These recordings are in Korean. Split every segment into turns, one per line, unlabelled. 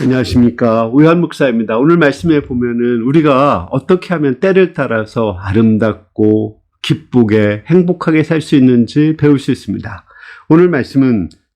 안녕하십니까. 오현 목사입니다. 오늘 말씀에 보면은 우리가 어떻게 하면 때를 따라서 아름답고 기쁘게 행복하게 살 수 있는지 배울 수 있습니다. 오늘 말씀은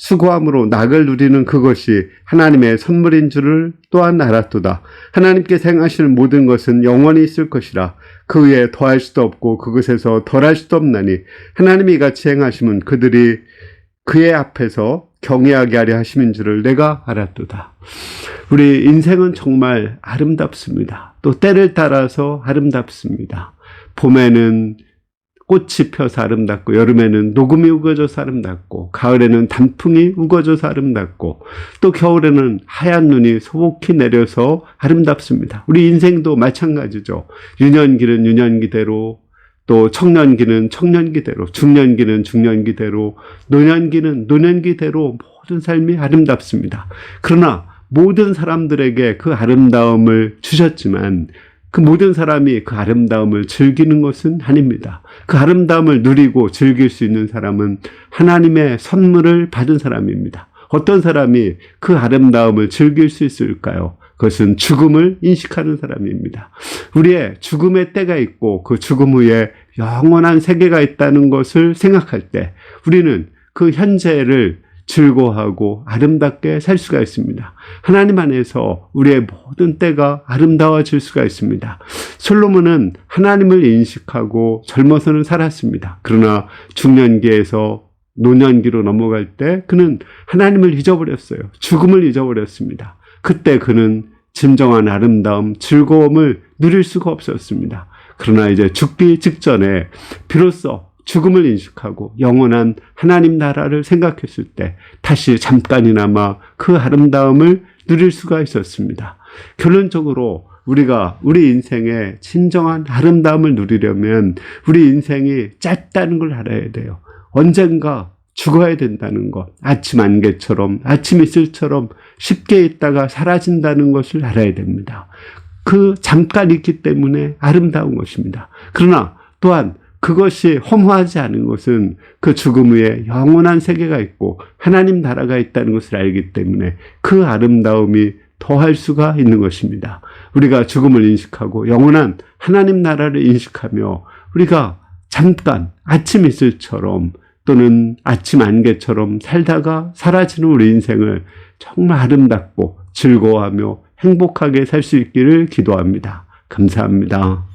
수고함으로 낙을 누리는 그것이 하나님의 선물인 줄을 또한 알았도다. 하나님께 생하시는 모든 것은 영원히 있을 것이라. 그 위에 더할 수도 없고 그것에서 덜할 수도 없나니 하나님이 같이 행하시면 그들이 그의 앞에서 경외하게 하려 하심인 줄을 내가 알았도다. 우리 인생은 정말 아름답습니다. 또 때를 따라서 아름답습니다. 봄에는 꽃이 펴서 아름답고 여름에는 녹음이 우거져서 아름답고 가을에는 단풍이 우거져서 아름답고 또 겨울에는 하얀 눈이 소복히 내려서 아름답습니다. 우리 인생도 마찬가지죠. 유년기는 유년기대로 또 청년기는 청년기대로 중년기는 중년기대로 노년기는 노년기대로 모든 삶이 아름답습니다. 그러나 모든 사람들에게 그 아름다움을 주셨지만 그 모든 사람이 그 아름다움을 즐기는 것은 아닙니다. 그 아름다움을 누리고 즐길 수 있는 사람은 하나님의 선물을 받은 사람입니다. 어떤 사람이 그 아름다움을 즐길 수 있을까요? 그것은 죽음을 인식하는 사람입니다. 우리의 죽음의 때가 있고 그 죽음 후에 영원한 세계가 있다는 것을 생각할 때 우리는 그 현재를 즐거워하고 아름답게 살 수가 있습니다. 하나님 안에서 우리의 모든 때가 아름다워질 수가 있습니다. 솔로몬은 하나님을 인식하고 젊어서는 살았습니다. 그러나 중년기에서 노년기로 넘어갈 때 그는 하나님을 잊어버렸어요. 죽음을 잊어버렸습니다. 그때 그는 진정한 아름다움, 즐거움을 누릴 수가 없었습니다. 그러나 이제 죽기 직전에 비로소 죽음을 인식하고 영원한 하나님 나라를 생각했을 때 다시 잠깐이나마 그 아름다움을 누릴 수가 있었습니다. 결론적으로 우리가 우리 인생의 진정한 아름다움을 누리려면 우리 인생이 짧다는 걸 알아야 돼요. 언젠가 죽어야 된다는 것, 아침 안개처럼, 아침 이슬처럼 쉽게 있다가 사라진다는 것을 알아야 됩니다. 그 잠깐 있기 때문에 아름다운 것입니다. 그러나 또한 그것이 허무하지 않은 것은 그 죽음 후에 영원한 세계가 있고 하나님 나라가 있다는 것을 알기 때문에 그 아름다움이 더할 수가 있는 것입니다. 우리가 죽음을 인식하고 영원한 하나님 나라를 인식하며 우리가 잠깐 아침 이슬처럼 또는 아침 안개처럼 살다가 사라지는 우리 인생을 정말 아름답고 즐거워하며 행복하게 살 수 있기를 기도합니다. 감사합니다.